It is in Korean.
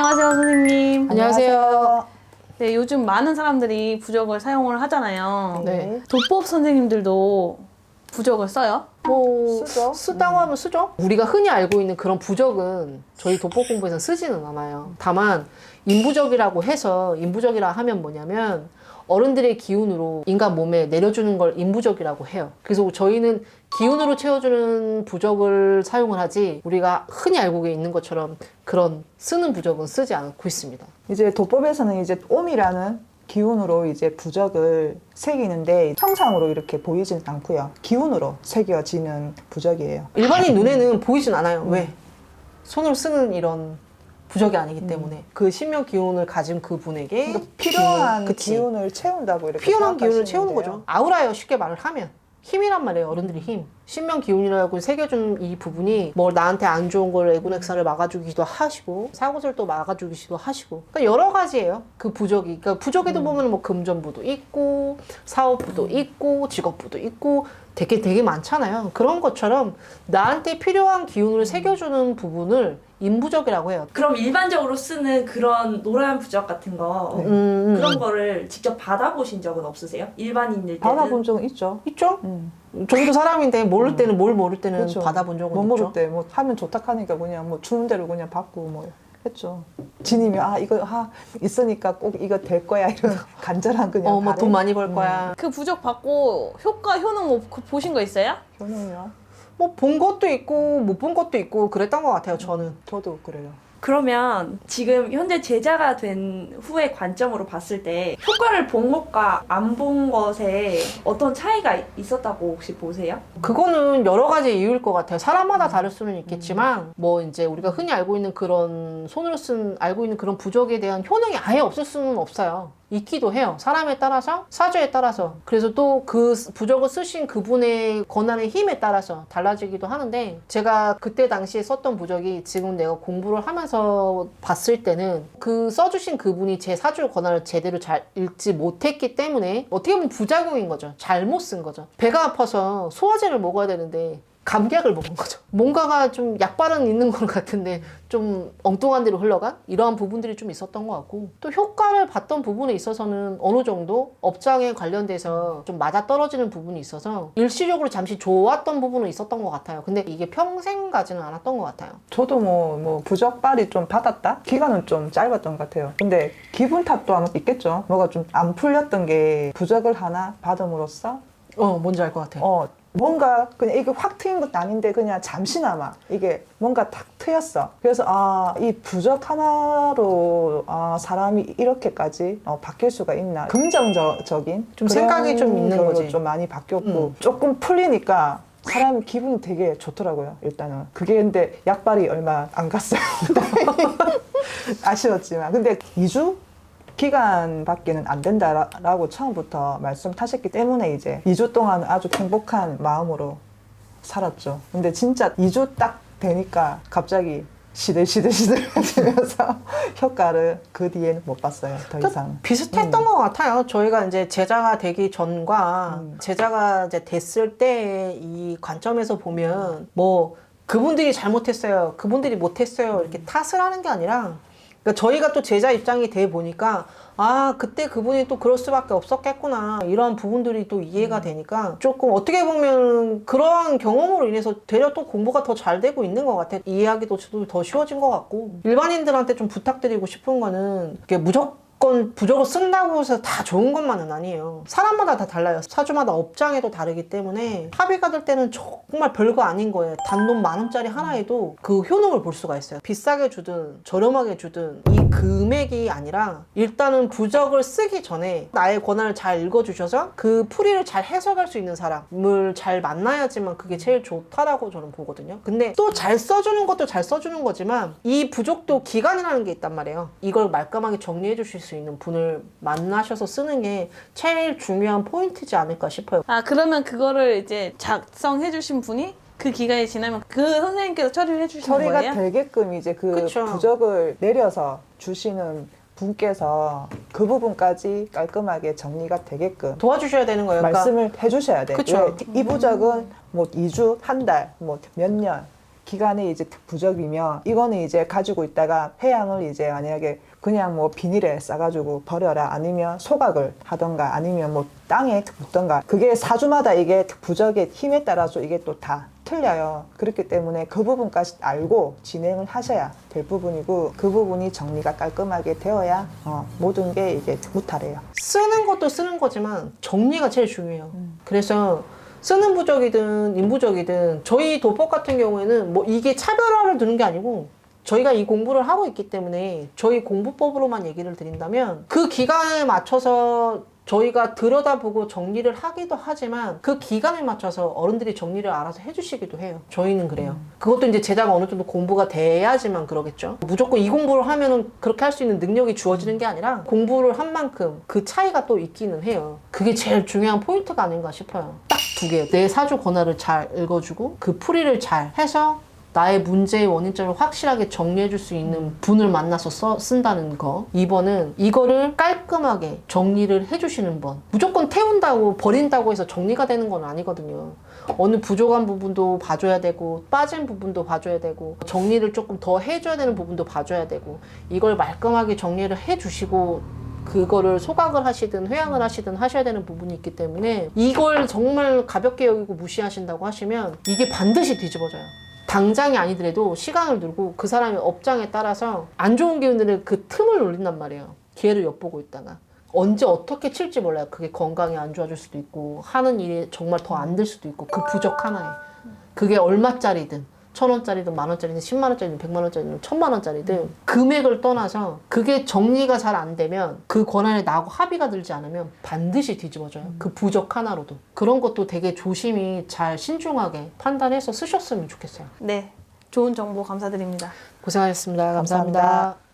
안녕하세요, 선생님. 안녕하세요. 네, 요즘 많은 사람들이 부적을 사용을 하잖아요. 네. 도법 선생님들도 부적을 써요? 뭐 쓰죠. 쓰다고 하면 쓰죠. 우리가 흔히 알고 있는 그런 부적은 저희 도법 공부에서 쓰지는 않아요. 다만 인부적이라고 해서 인부적이라 하면 뭐냐면 어른들의 기운으로 인간 몸에 내려주는 걸 인부적이라고 해요. 그래서 저희는 기운으로 채워주는 부적을 사용을 하지 우리가 흔히 알고 있는 것처럼 그런 쓰는 부적은 쓰지 않고 있습니다. 이제 도법에서는 이제 옴이라는 기운으로 이제 부적을 새기는데 형상으로 이렇게 보이진 않고요. 기운으로 새겨지는 부적이에요. 일반인 눈에는 보이진 않아요. 왜? 손으로 쓰는 이런 부적이 아니기 때문에 그 신명 기운을 가진 그 분에게 그러니까 필요한 기운, 그치. 기운을 채운다고 이렇게 피어난 기운을 생각하시면 채우는 돼요. 거죠. 아우라예요. 쉽게 말을 하면. 힘이란 말이에요. 어른들이 힘. 신명 기운이라고 새겨준 이 부분이 뭐 나한테 안 좋은 걸 애군액사를 막아주기도 하시고 사고를 또 막아주기도 하시고 그러니까 여러 가지예요. 그 부적이. 그러니까 부적에도 보면 뭐 금전부도 있고 사업부도 있고 직업부도 있고 되게 되게 많잖아요. 그런 것처럼 나한테 필요한 기운을 새겨주는 부분을 인부적이라고 해요. 그럼 일반적으로 쓰는 그런 노란 부적 같은 거 네. 음, 그런 거를 직접 받아보신 적은 없으세요? 일반인일 때는 받아본 적은 있죠. 있죠? 음. 저희도 사람인데 모를 때는 뭘 모를 때는 그렇죠. 받아본 적은 못 있죠. 모를 때 뭐 하면 좋다 하니까 그냥 뭐 주는 대로 그냥 받고 뭐 했죠. 지님이 아 이거 아 있으니까 꼭 이거 될 거야 이런 간절한 그냥 어, 뭐 돈? 많이 벌 거야. 그 부적 받고 효과, 효능 뭐 그- 보신 거 있어요? 효능이요? 뭐본 것도 있고 못 본 것도 있고 그랬던 것 같아요. 저는. 저도 그래요. 그러면 지금 현재 제자가 된 후의 관점으로 봤을 때 효과를 본 것과 안 본 것에 어떤 차이가 있었다고 혹시 보세요? 그거는 여러 가지 이유일 것 같아요. 사람마다 다를 수는 있겠지만 뭐 이제 우리가 흔히 알고 있는 그런 손으로 쓴 알고 있는 그런 부적에 대한 효능이 아예 없을 수는 없어요. 있기도 해요. 사람에 따라서 사주에 따라서 그래서 또 그 부적을 쓰신 그분의 권한의 힘에 따라서 달라지기도 하는데 제가 그때 당시에 썼던 부적이 지금 내가 공부를 하면서 봤을 때는 그 써주신 그분이 제 사주 권한을 제대로 잘 읽지 못했기 때문에 어떻게 보면 부작용인 거죠. 잘못 쓴 거죠. 배가 아파서 소화제를 먹어야 되는데 감기약을 먹은 거죠. 뭔가가 좀 약발은 있는 것 같은데 좀 엉뚱한 데로 흘러간 이러한 부분들이 좀 있었던 것 같고 또 효과를 봤던 부분에 있어서는 어느 정도 업장에 관련돼서 좀 맞아 떨어지는 부분이 있어서 일시적으로 잠시 좋았던 부분은 있었던 것 같아요. 근데 이게 평생 가지는 않았던 것 같아요. 저도 뭐, 뭐 부적발이 좀 받았다? 기간은 좀 짧았던 것 같아요. 근데 기분 탓도 아마 있겠죠. 뭐가 좀 안 풀렸던 게 부적을 하나 받음으로써 어, 뭔지 알 것 같아요. 어 뭔가 그냥 이게 확 트인 것도 아닌데 그냥 잠시나마 이게 뭔가 탁 트였어. 그래서 아 이 부적 하나로 아 사람이 이렇게까지 어, 바뀔 수가 있나 긍정적인 좀 생각이 좀 있는 거지. 좀 많이 바뀌었고 음. 조금 풀리니까 사람 기분이 되게 좋더라고요. 일단은 그게 근데 약발이 얼마 안 갔어요. 아쉬웠지만 근데 2주 기간밖에는 안 된다라고 처음부터 말씀하셨기 때문에 이제 2주 동안 아주 행복한 마음으로 살았죠. 근데 진짜 2주 딱 되니까 갑자기 시들시들시들해지면서 효과를 그 뒤에는 못 봤어요. 더 이상. 비슷했던 것 같아요. 저희가 이제 제자가 되기 전과 음. 제자가 이제 됐을 때 이 관점에서 보면 뭐 그분들이 잘못했어요. 그분들이 못했어요. 이렇게 탓을 하는 게 아니라 그러니까 저희가 또 제자 입장이 돼 보니까 아 그때 그분이 또 그럴 수밖에 없었겠구나. 이런 부분들이 또 이해가 되니까 조금 어떻게 보면 그러한 경험으로 인해서 되려 또 공부가 더 잘 되고 있는 것 같아 이해하기도 더 쉬워진 것 같고. 일반인들한테 좀 부탁드리고 싶은 거는 이게 무조건 부적을 쓴다고 해서 다 좋은 것만은 아니에요 사람마다 다 달라요 사주마다 업장에도 다르기 때문에 합의가 될 때는 정말 별거 아닌 거예요 단돈 만 원짜리 하나에도 그 효능을 볼 수가 있어요 비싸게 주든 저렴하게 주든 이 금액이 아니라 일단은 부적을 쓰기 전에 나의 권한을 잘 읽어주셔서 그 풀이를 잘 해석할 수 있는 사람을 잘 만나야지만 그게 제일 좋다라고 저는 보거든요. 근데 또 잘 써주는 것도 잘 써주는 거지만 이 부족도 기간이라는 게 있단 말이에요. 이걸 말끔하게 정리해 주실 수 있는 분을 만나셔서 쓰는 게 제일 중요한 포인트지 않을까 싶어요. 아, 그러면 그거를 이제 작성해 주신 분이 그 기간이 지나면 그 선생님께서 처리를 해주시는 처리가 거예요? 되게끔 이제 그 그쵸. 부적을 내려서 주시는 분께서 그 부분까지 깔끔하게 정리가 되게끔 도와주셔야 되는 거예요. 그러니까 말씀을 해주셔야 돼요. 그쵸. 이 부적은 뭐 2주, 한 달, 뭐 몇 년 기간이 이제 부적이면 이거는 이제 가지고 있다가 폐양을 이제 만약에 그냥 뭐 비닐에 싸가지고 버려라 아니면 소각을 하던가 아니면 뭐 땅에 묻던가 그게 사주마다 이게 부적의 힘에 따라서 이게 또 다 틀려요. 그렇기 때문에 그 부분까지 알고 진행을 하셔야 될 부분이고 그 부분이 정리가 깔끔하게 되어야 어, 모든 게 이제 무탈해요. 쓰는 것도 쓰는 거지만 정리가 제일 중요해요. 그래서 쓰는 부적이든 인부적이든 저희 도법 같은 경우에는 뭐 이게 차별화를 두는 게 아니고 저희가 이 공부를 하고 있기 때문에 저희 공부법으로만 얘기를 드린다면 그 기간에 맞춰서 저희가 들여다보고 정리를 하기도 하지만 그 기간에 맞춰서 어른들이 정리를 알아서 해주시기도 해요. 저희는 그래요. 그것도 이제 제자가 어느 정도 공부가 돼야지만 그러겠죠. 무조건 이 공부를 하면은 그렇게 할 수 있는 능력이 주어지는 게 아니라 공부를 한 만큼 그 차이가 또 있기는 해요. 그게 제일 중요한 포인트가 아닌가 싶어요. 딱두 개요. 내 사주 권화를 잘 읽어주고 그 풀이를 잘 해서 나의 문제의 원인점을 확실하게 정리해 줄 수 있는 분을 만나서 써, 쓴다는 거. 2번은 이거를 깔끔하게 정리를 해 주시는 분. 무조건 태운다고 버린다고 해서 정리가 되는 건 아니거든요. 어느 부족한 부분도 봐줘야 되고 빠진 부분도 봐줘야 되고 정리를 조금 더 해줘야 되는 부분도 봐줘야 되고 이걸 말끔하게 정리를 해 주시고 그거를 소각을 하시든 회양을 하시든 하셔야 되는 부분이 있기 때문에 이걸 정말 가볍게 여기고 무시하신다고 하시면 이게 반드시 뒤집어져요. 당장이 아니더라도 시간을 두고 그 사람의 업장에 따라서 안 좋은 기운들을 그 틈을 노린단 말이에요. 기회를 엿보고 있다가. 언제 어떻게 칠지 몰라요. 그게 건강이 안 좋아질 수도 있고 하는 일이 정말 더 안 될 수도 있고 그 부적 하나에. 그게 얼마짜리든 천 원짜리든 만 원짜리든 십만 원짜리든 백만 원짜리든 천만 원짜리든 금액을 떠나서 그게 정리가 잘 안 되면 그 권한에 나하고 합의가 들지 않으면 반드시 뒤집어져요. 그 부적 하나로도. 그런 것도 되게 조심히 잘 신중하게 판단해서 쓰셨으면 좋겠어요. 네. 좋은 정보 감사드립니다. 고생하셨습니다 감사합니다. 감사합니다.